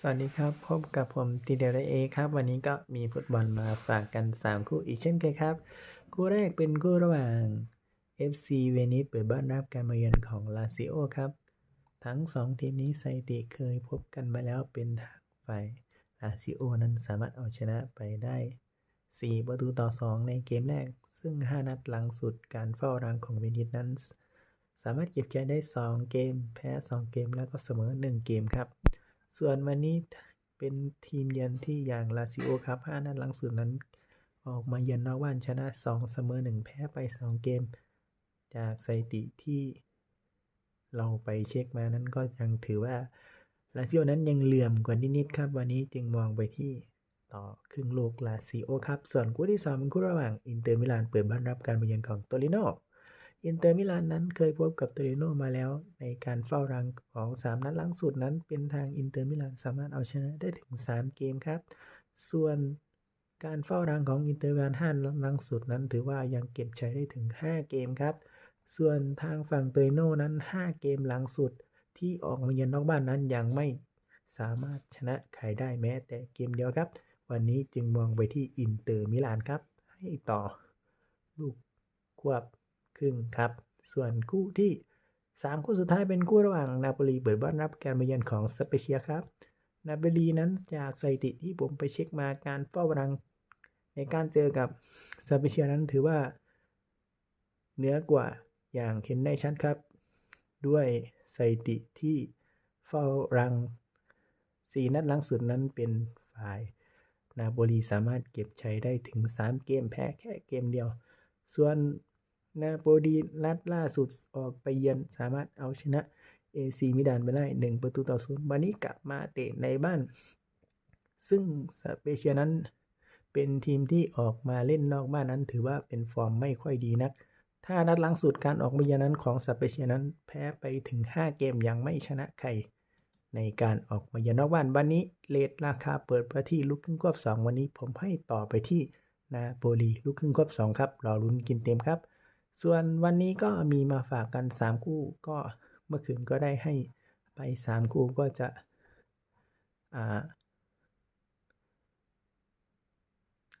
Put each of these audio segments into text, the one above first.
สวัสดีครับ พบกับผมตีเดรเอครับ วันนี้ก็มีฟุตบอลมาฝากกัน 3 คู่อีกเช่นเคยครับ คู่แรกเป็นคู่ระหว่าง FC เวนิสเปิดบ้านรับการมาเยือนของลาซิโอครับ ทั้ง 2 ทีมนี้สถิติเคยพบกันมาแล้วเป็นทางฝ่ายลาซิโอนั้นสามารถเอาชนะไปได้ 4 ประตูต่อ 2 ในเกมแรก ซึ่ง 5 นัดหลังสุดการเฝ้ารังของเวนิสนั้น สามารถเก็บใจได้ 2 เกม แพ้ 2 เกมแล้วก็เสมอ 1 เกมครับ ส่วนวันนี้เป็นทีมเยือนที่อย่างลาซิโอครับ5นัดหลังสุดนั้น ออกมาเยือนนอกบ้านชนะ 2 เสมอ 1 แพ้ไป 2 เกม จากสถิติที่เราไปเช็คมานั้นก็ยังถือว่าลาซิโอนั้นยังเหลื่อมกว่านิดๆครับ วันนี้จึงมองไปที่ต่อครึ่งโลกลาซิโอครับ ส่วนคู่ที่ 2 เป็นคู่ระหว่างอินเตอร์มิลานเปิดบ้านรับการมาเยือนของโตริโน อินเตอร์มิลานนั้นเคยพบกับโตริโนมาแล้ว ในการเฝ้ารังของ 3 นัดล่าสุดนั้น เป็นทางอินเตอร์มิลานสามารถเอาชนะได้ถึง 3 เกมครับ ส่วนการเฝ้ารังของอินเตอร์มิลาน5นัดล่าสุดนั้น ถือว่ายังเก็บชัยได้ถึง 5 เกมครับ ส่วนทางฝั่งโตริโนนั้น 5 เกมหลังสุด ที่ออกมาเยือนนอกบ้านนั้นยังไม่สามารถชนะใครได้แม้แต่เกมเดียวครับ วันนี้จึงมองไปที่อินเตอร์มิลานครับ ให้ต่อลูกควบ ครึ่งครับ ส่วนคู่ที่ 3 คู่สุดท้ายเป็นคู่ระหว่างนาโปลีเปิดบ้านรับการมาเยือนของสเปเชียครับ นาโปลีนั้นจากสถิติที่ผมไปเช็คมาการเฝ้ารังในการเจอกับสเปเชียนั้นถือว่าเหนือกว่าอย่างเห็นได้ชัดครับ ด้วยสถิติที่เฝ้ารัง 4 นัดหลังสุดนั้นเป็นฝ่ายนาโปลีสามารถเก็บชัยได้ถึง 3 เกมแพ้แค่เกมเดียว ส่วน นาโปลีนัดล่าสุดออกไปเยือนสามารถเอาชนะเอซีมิดานไปได้1ประตูต่อศูนย์วันนี้กลับมาเตะในบ้าน ซึ่งสเปเชียนั้นเป็นทีมที่ออกมาเล่นนอกบ้านนั้น ถือว่าเป็นฟอร์มไม่ค่อยดีนัก ถ้านัดหลังสุดการออกมาเยือนนั้นของสเปเชียนั้นแพ้ไปถึง 5 เกมยังไม่ชนะใคร ในการออกมาเยือนนอกบ้านวันนี้เลทราคาเปิดไปที่ลูกครึ่งควบ2 วันนี้ผมให้ต่อไปที่นาโปลีลูกครึ่งควบ2 ครับรอลุ้นกินเต็มครับ ส่วนวันนี้ก็มีมาฝากกัน 3 คู่ก็เมื่อคืนก็ได้ให้ไป 3 คู่ก็จะอ่า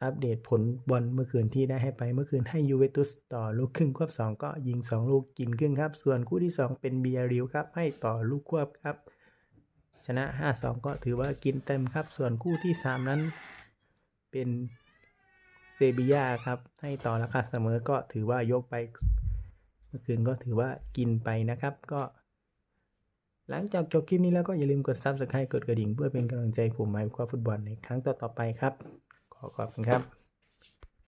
อัปเดตผลบอลเมื่อคืนที่ได้ให้ไปเมื่อคืนให้ยูเวนตุสต่อลูกครึ่งควบ 2 ก็ยิง 2 ลูกกินครึ่งครับ ส่วนคู่ที่ 2 เป็นเบียริวครับ ให้ต่อลูกควบครับ ชนะ 5-2 ก็ถือว่ากินเต็มครับ ส่วนคู่ที่ 3 นั้นเป็น เซบียาครับ ให้ต่อราคาเสมอก็ถือว่ายกไป เมื่อคืนก็ถือว่ากินไปนะครับ ก็ หลังจากจบคลิปนี้แล้วก็อย่าลืมกด Subscribe กดกระดิ่ง เพื่อเป็นกำลังใจผมหมายความฟุตบอลในครั้งต่อๆไปครับ ขอขอบคุณครับ